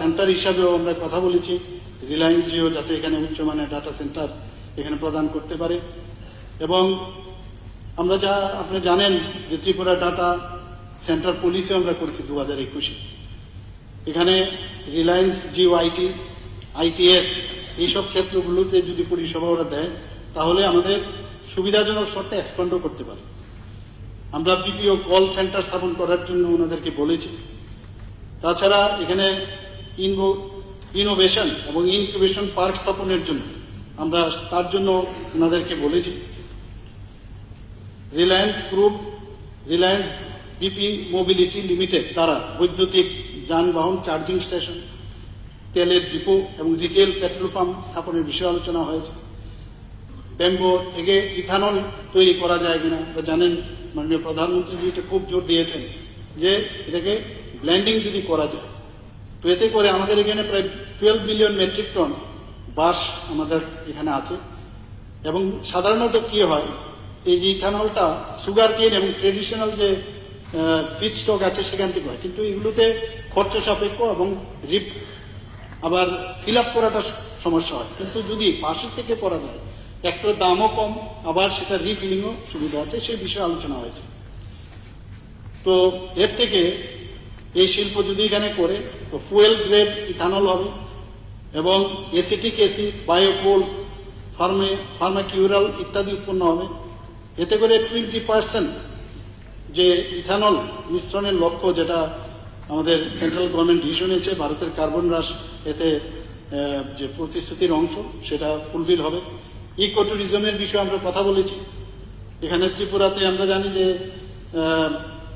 Centre হিসাবেও আমরা কথা বলেছি। রিলায়েন্স জিও যাতে এখানে উচ্চমানের ডাটা সেন্টার এখানে প্রদান করতে পারে। এবং আমরা যা, আপনি জানেন যে ত্রিপুরা ডাটা সেন্টার পলিসিও আমরা করেছি দু হাজার একুশে। এখানে রিলায়েন্স জিও আইটি আইটিএস এইসব ক্ষেত্রগুলোতে যদি পরিষেবা ওরা দেয়, তাহলে আমাদের সুবিধাজনক শর্তে এক্সপান্ডও করতে পারে। আমরা বিপিও কল সেন্টার স্থাপন করার জন্য ওনাদেরকে বলেছি। তাছাড়া এখানে ইনোভেশন এবং ইনকিউবেশন পার্ক স্থাপনের জন্য। আমরা তার জন্য ওনাদেরকে বলেছি। Reliance group Reliance BP mobility limited তারা বৈদ্যুতিক যানবাহন চার্জিং স্টেশন তেলের ডিপো এবং রিটেল পেট্রোল পাম্প স্থাপনের বিষয়ে আলোচনা হয়েছে। ব্যাম্বো থেকে ইথানল তৈরি করা যায় কিনা বা জানেন মাননীয় প্রধানমন্ত্রী এটা খুব জোর দিয়েছেন যে এটাকে ব্ল্যান্ডিং যদি করা যায় তো এতে করে আমাদের এখানে প্রায় টুয়েলভ মিলিয়ন মেট্রিক টন বাস আমাদের এখানে আছে। এবং সাধারণত কি হয়, এই যে ইথানলটা সুগার কেন এবং ট্রেডিশনাল যে ফিড স্টক আছে সেখান থেকে হয়। কিন্তু এগুলোতে খরচ সাপেক্ষ এবং রিপ আবার ফিল আপ করাটা সমস্যা হয়। কিন্তু যদি পাশের থেকে করা যায়, একটা দামও কম, আবার সেটা রিফিলিংও সুবিধা আছে, সেই বিষয়ে আলোচনা হয়েছে। তো এর থেকে এই শিল্প যদি এখানে করে, তো ফুয়েল গ্রেড ইথানল হবে এবং এসিটিক এসিড বায়োকোল, ফার্মে, ফার্মাকিউরাল ইত্যাদি উৎপন্ন হবে। এতে করে টোয়েন্টি পার্সেন্ট যে ইথানল মিশ্রণের লক্ষ্য যেটা আমাদের সেন্ট্রাল গভর্নমেন্ট ইস্যু নিয়েছে, ভারতের কার্বন হ্রাস এতে যে প্রতিশ্রুতির অংশ, সেটা ফুলফিল হবে। ইকো ট্যুরিজমের বিষয়ে আমরা কথা বলেছি। এখানে ত্রিপুরাতে আমরা জানি যে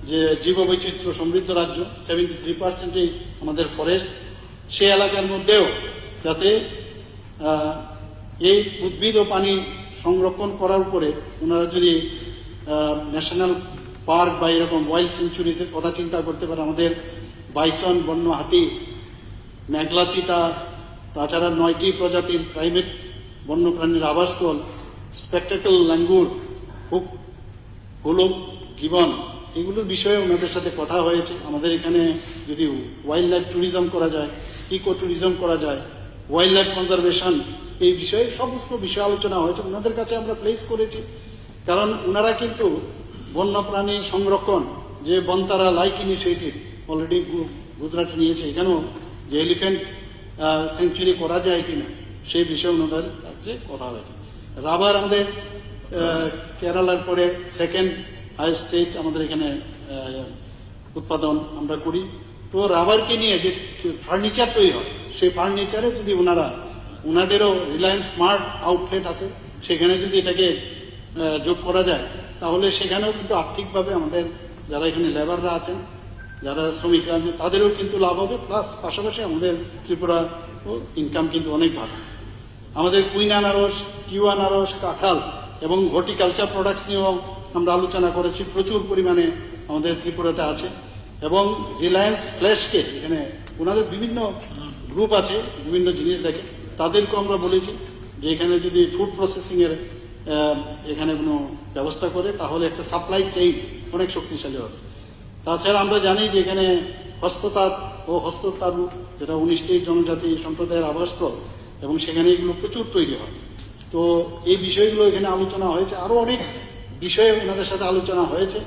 যে জীববৈচিত্র্য সমৃদ্ধ রাজ্য সেভেন্টি থ্রি পার্সেন্টই আমাদের ফরেস্ট সে এলাকার মধ্যেও যাতে এই উদ্ভিদ ও পানি সংরক্ষণ করার উপরে ওনারা যদি ন্যাশনাল পার্ক বা এরকম ওয়াইল্ড সেঞ্চুরিজের কথা চিন্তা করতে পারে, আমাদের বাইসন বন্য হাতি মেঘলা চিতা তাছাড়া নয়টি প্রজাতির প্রাইভেট বন্যপ্রাণীর আবাসস্থল স্পেকটাকল ল্যাঙ্গুর হুক হুলুক গিবন এগুলোর বিষয়ে ওনাদের সাথে কথা হয়েছে। আমাদের এখানে যদি ওয়াইল্ড লাইফ ট্যুরিজম করা যায় ইকো ট্যুরিজম করা যায় ওয়াইল্ড লাইফ কনজারভেশন এই বিষয়ে সমস্ত বিষয় আলোচনা হয়েছে। ওনাদের কাছে আমরা প্লেস করেছি। কারণ ওনারা কিন্তু বন্যপ্রাণী সংরক্ষণ, যে Vantara like initiative already Gujarat নিয়েছে। এখানেও যে এলিফেন্ট সেঞ্চুরি করা যায় কিনা, সেই বিষয়ে ওনাদের কাছে কথা হয়েছে। রাবার আমাদের কেরালার পরে সেকেন্ড হাই স্টেট আমাদের এখানে উৎপাদন আমরা করি। তো রাবারকে নিয়ে যে ফার্নিচার তৈরি হয়, সেই ফার্নিচারে যদি ওনারা, ওনাদেরও রিলায়েন্স স্মার্ট আউটলেট আছে, সেখানে যদি এটাকে যোগ করা যায়, তাহলে সেখানেও কিন্তু আর্থিকভাবে আমাদের যারা এখানে লেবাররা আছেন, যারা শ্রমিকরা আছেন, তাদেরও কিন্তু লাভ হবে প্লাস পাশাপাশি আমাদের ত্রিপুরা ইনকাম কিন্তু অনেক ভালো। আমাদের কুইন আনারস, কিউ আনারস, কাঁঠাল এবং হর্টিকালচার প্রোডাক্টস নিয়েও আমরা আলোচনা করেছি, প্রচুর পরিমাণে আমাদের ত্রিপুরাতে আছে। এবং রিলায়েন্স ফ্ল্যাশকে এখানে ওনাদের বিভিন্ন গ্রুপ আছে, বিভিন্ন জিনিস দেখে। তাদেরকেও আমরা বলেছি যে এখানে যদি ফুড প্রসেসিংয়ের এখানে কোনো ব্যবস্থা করে, তাহলে একটা সাপ্লাই চেইন অনেক শক্তিশালী হবে। তাছাড়া আমরা জানি যে এখানে হস্ততাঁত ও হস্ততালু যেটা উনিশটি জনজাতি সম্প্রদায়ের আবাসস্থল, এবং সেখানে এগুলো প্রচুর তৈরি হয়। তো এই বিষয়গুলো এখানে আলোচনা হয়েছে। আরও অনেক বিষয়ে ওনাদের সাথে আলোচনা হয়েছে।